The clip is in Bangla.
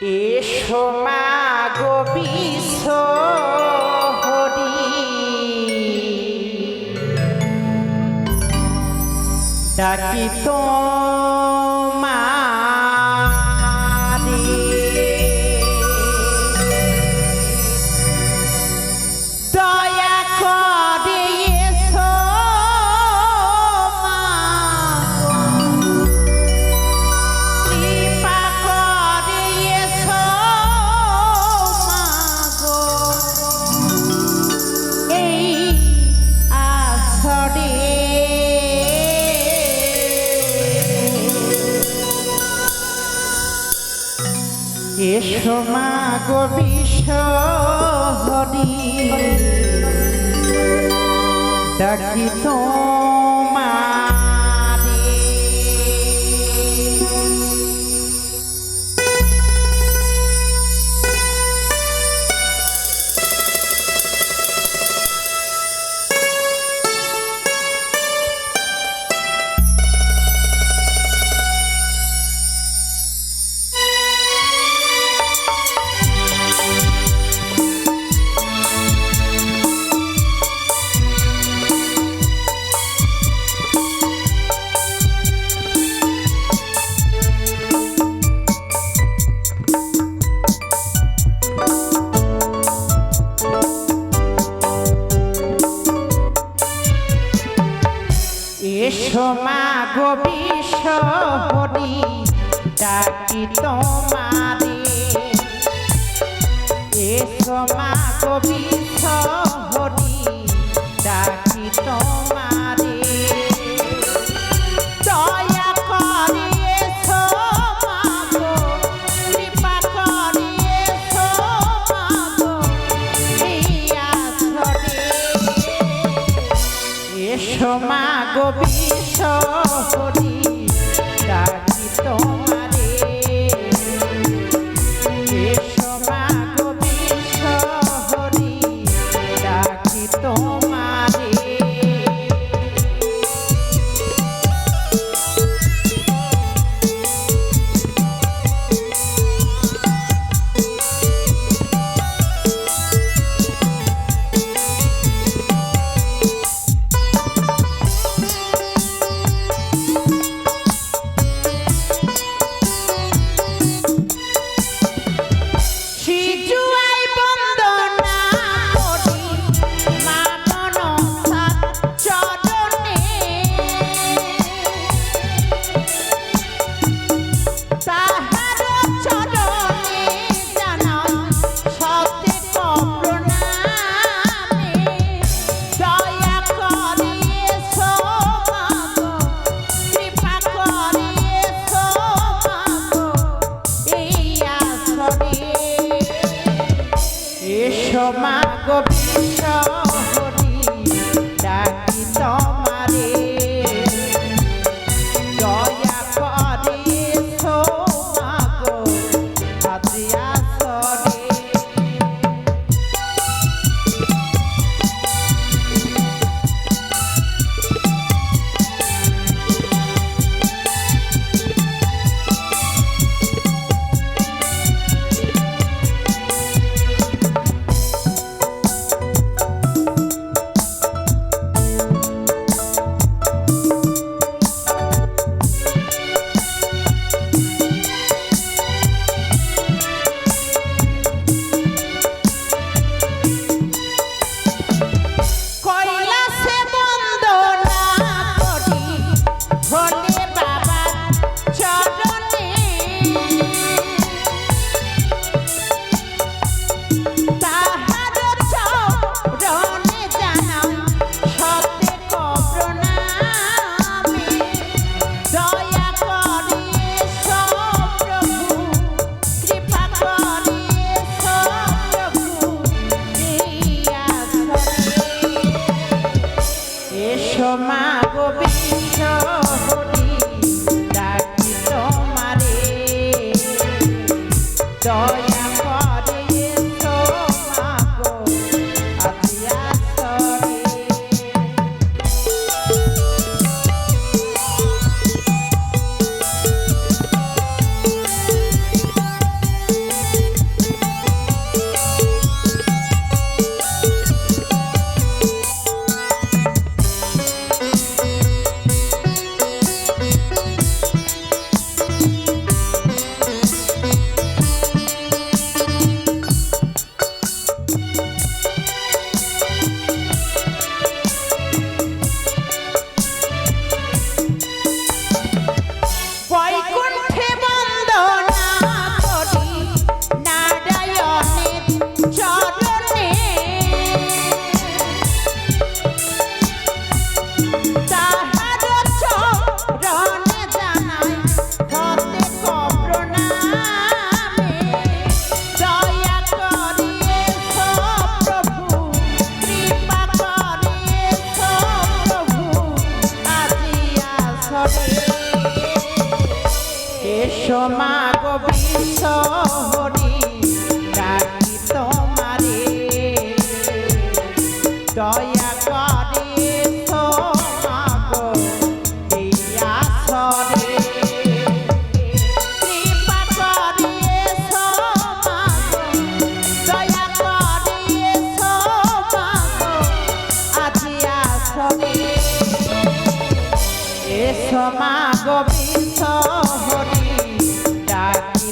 এসো মা গোবিষ ডাকি তো এসো মা গো বিশ্বহরি। বিশ্বমা গো বিশ্ব হরি ডাকি তোমারে। এসো মা গো বিশ্ব হরি ডাকি তোমারে সমা গোপী বিশ্বমা গো বিশ্ব মা গোবিন্দ হরি ডাকি তোমারে। জয় কেশমা গোবিন্দ সোমা গোবিন্দ হরি ডাকি